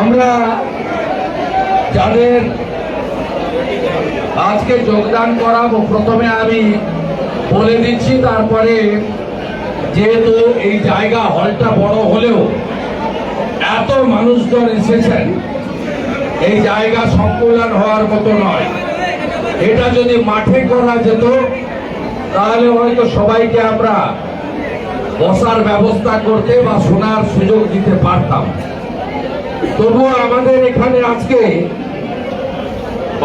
আমরা যাদের আজকে যোগদান করাবো, প্রথমে আমি বলে দিচ্ছি, তারপরে যেহেতু এই জায়গা হলটা বড় হলেও এত মানুষজন এসেছেন, এই জায়গা সংকুলন হওয়ার মতো নয়। এটা যদি মাঠে করা যেত, তাহলে হয়তো সবাইকে আমরা বসার ব্যবস্থা করতে বা শোনার সুযোগ দিতে পারতাম। তবুও আমাদের এখানে আজকে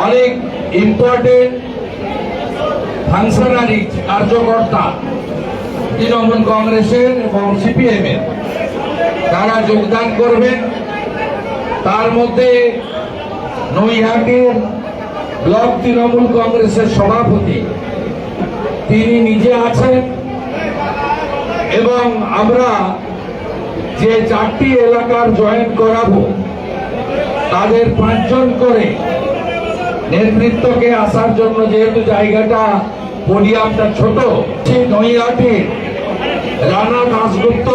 অনেক ইম্পর্টেন্ট ফাংশনারি কার্যকর্তা, তৃণমূল কংগ্রেসের এবং সিপিএম এর তারা যোগদান করবেন। তার মধ্যে নৈহাটির ব্লক তৃণমূল কংগ্রেসের সভাপতি, তিনি নিজে আছেন। এবং আমরা যে চারটি এলাকার জয়েন করাবো, তাদের পাঁচজন করে নেতৃত্বকে আসার জন্য যেহেতু জায়গাটা পোডিয়ামটা ছোট সেই নৈহাটির রানা দাসগুপ্ত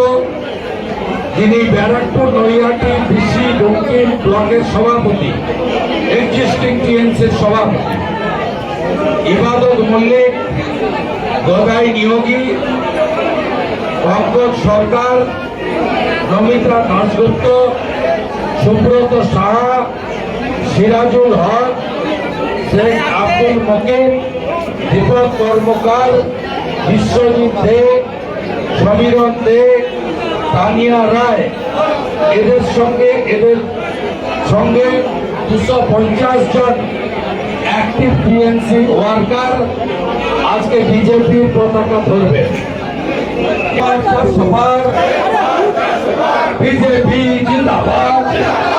যিনি ব্যারাকপুর নৈহাটি বিসি দক্ষিণ ব্লকের সভাপতি এক্সিস্টিং টিএনসির সভাপতি। ইবাদত মল্লিক, গদাই নিয়োগী পঙ্কজ সরকার নমিতা দাসগুপ্ত সুব্রত সাহা, সিরাজুল হক, শেখ আব্দুল মকিম দীপক কর্মকার, বিশ্বজিৎ দে, সমীরণ দে, তানিয়া রায়। এদের সঙ্গে এদের সঙ্গে দুশো পঞ্চাশ জন অ্যাক্টিভ টিএনসি ওয়ার্কার আজকে বিজেপির পতাকা ধরবে। সবার BGP เจบี